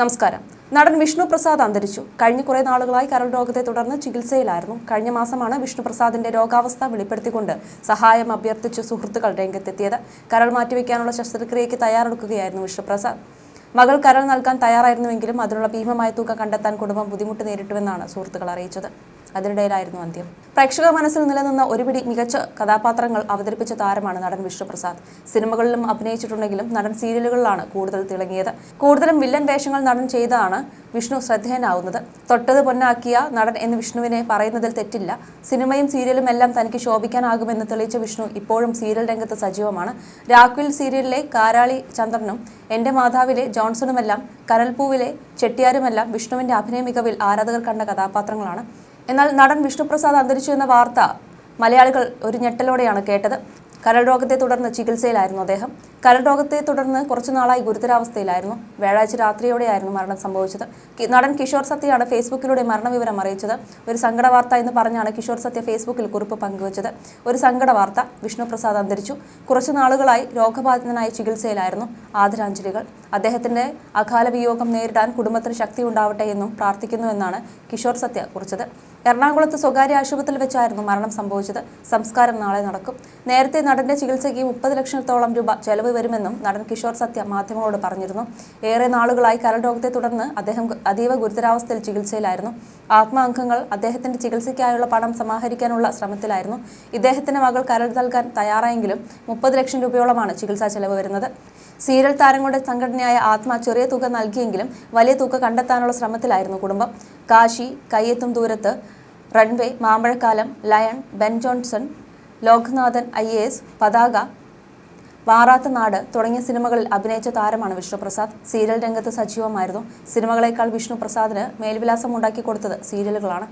നമസ്കാരം. നടൻ വിഷ്ണു പ്രസാദ് അന്തരിച്ചു. കഴിഞ്ഞ കുറേ നാളുകളായി കരൾ രോഗത്തെ തുടർന്ന് ചികിത്സയിലായിരുന്നു. കഴിഞ്ഞ മാസമാണ് വിഷ്ണു പ്രസാദിന്റെ രോഗാവസ്ഥ വെളിപ്പെടുത്തിക്കൊണ്ട് സഹായം അഭ്യർത്ഥിച്ച് സുഹൃത്തുക്കൾ രംഗത്തെത്തിയത്. കരൾ മാറ്റിവെക്കാനുള്ള ശസ്ത്രക്രിയയ്ക്ക് തയ്യാറെടുക്കുകയായിരുന്നു വിഷ്ണുപ്രസാദ് മകൾ കരൾ നൽകാൻ തയ്യാറായിരുന്നുവെങ്കിലും അതിനുള്ള ഭീമമായ തുക കണ്ടെത്താൻ കുടുംബം ബുദ്ധിമുട്ട് നേരിട്ടുവെന്നാണ് സുഹൃത്തുക്കൾ അറിയിച്ചത്. അതിനിടയിലായിരുന്നു അന്ത്യം. പ്രേക്ഷക മനസ്സിൽ നിലനിന്ന ഒരുപിടി മികച്ച കഥാപാത്രങ്ങൾ അവതരിപ്പിച്ച താരമാണ് നടൻ വിഷ്ണുപ്രസാദ്. സിനിമകളിലും അഭിനയിച്ചിട്ടുണ്ടെങ്കിലും നടൻ സീരിയലുകളിലാണ് കൂടുതൽ തിളങ്ങിയത്. കൂടുതലും വില്ലൻ വേഷങ്ങൾ നടൻ ചെയ്താണ് വിഷ്ണു ശ്രദ്ധേയനാവുന്നത്. തൊട്ടത് പൊന്നാക്കിയ നടൻ എന്ന് വിഷ്ണുവിനെ പറയുന്നതിൽ തെറ്റില്ല. സിനിമയും സീരിയലും എല്ലാം തനിക്ക് ശോഭിക്കാനാകുമെന്ന് തെളിയിച്ച വിഷ്ണു ഇപ്പോഴും സീരിയൽ രംഗത്ത് സജീവമാണ്. രാഖുവിൽ സീരിയലിലെ കാരാളി ചന്ദ്രനും എന്റെ മാതാവിലെ ജോൺസണുമെല്ലാം കനൽപൂവിലെ ചെട്ടിയാരുമെല്ലാം വിഷ്ണുവിന്റെ അഭിനയ മികവിൽ ആരാധകർ കണ്ട കഥാപാത്രങ്ങളാണ്. എന്നാൽ നടൻ വിഷ്ണുപ്രസാദ് അന്തരിച്ചു എന്ന വാർത്ത മലയാളികൾ ഒരു ഞെട്ടലോടെയാണ് കേട്ടത്. കരൾ രോഗത്തെ തുടർന്ന് ചികിത്സയിലായിരുന്നു അദ്ദേഹം. കരൾ രോഗത്തെ തുടർന്ന് കുറച്ചു നാളായി ഗുരുതരാവസ്ഥയിലായിരുന്നു. വ്യാഴാഴ്ച രാത്രിയോടെയായിരുന്നു മരണം സംഭവിച്ചത്. നടൻ കിഷോർ സത്യയാണ് ഫേസ്ബുക്കിലൂടെ മരണവിവരം അറിയിച്ചത്. ഒരു സങ്കട വാർത്ത എന്ന് പറഞ്ഞാണ് കിഷോർ സത്യ ഫേസ്ബുക്കിൽ കുറിപ്പ് പങ്കുവച്ചത്. ഒരു സങ്കട വാർത്ത വിഷ്ണുപ്രസാദ് അന്തരിച്ചു. കുറച്ചു നാളുകളായി രോഗബാധിതനായ ചികിത്സയിലായിരുന്നു ആദരാഞ്ജലികൾ. അദ്ദേഹത്തിന്റെ അകാല വിയോഗം നേരിടാൻ കുടുംബത്തിന് ശക്തി ഉണ്ടാവട്ടെ എന്നും പ്രാർത്ഥിക്കുന്നുവെന്നാണ് കിഷോർ സത്യ കുറിച്ചത്. എറണാകുളത്ത് സ്വകാര്യ ആശുപത്രിയിൽ വെച്ചായിരുന്നു മരണം സംഭവിച്ചത്. സംസ്കാരം നാളെ നടക്കും. നേരത്തെ നടന്റെ ചികിത്സയ്ക്ക് മുപ്പത് ലക്ഷത്തോളം രൂപ ചെലവ് വരുമെന്നും നടൻ കിഷോർ സത്യ മാധ്യമങ്ങളോട് പറഞ്ഞിരുന്നു. ഏറെ നാളുകളായി കരൾ രോഗത്തെ തുടർന്ന് അദ്ദേഹം അതീവ ഗുരുതരാവസ്ഥയിൽ ചികിത്സയിലായിരുന്നു. ആത്മാംഗങ്ങൾ അദ്ദേഹത്തിന്റെ ചികിത്സയ്ക്കായുള്ള പണം സമാഹരിക്കാനുള്ള ശ്രമത്തിലായിരുന്നു. ഇദ്ദേഹത്തിന്റെ മകൾ കരൾ നൽകാൻ തയ്യാറായെങ്കിലും മുപ്പത് ലക്ഷം രൂപയോളമാണ് ചികിത്സാ ചെലവ് വരുന്നത്. സീരിയൽ താരങ്ങളുടെ സംഘടനയായ ആത്മ ചെറിയ തുക നൽകിയെങ്കിലും വലിയ തുക കണ്ടെത്താനുള്ള ശ്രമത്തിലായിരുന്നു കുടുംബം. കാശി കയ്യെത്തും ദൂരത്ത് runway Mambazhakkalam lion Ben Johnson Lokanathan I A S പതാക വാറാത്ത നാട് തുടങ്ങിയ സിനിമകളിൽ അഭിനയിച്ച താരമാണ് വിഷ്ണുപ്രസാദ്. സീരിയൽ രംഗത്ത് സജീവമായിരുന്നു. സിനിമകളേക്കാൾ വിഷ്ണുപ്രസാദിന് മേൽവിലാസം ഉണ്ടാക്കി കൊടുത്തത് സീരിയലുകളാണ്.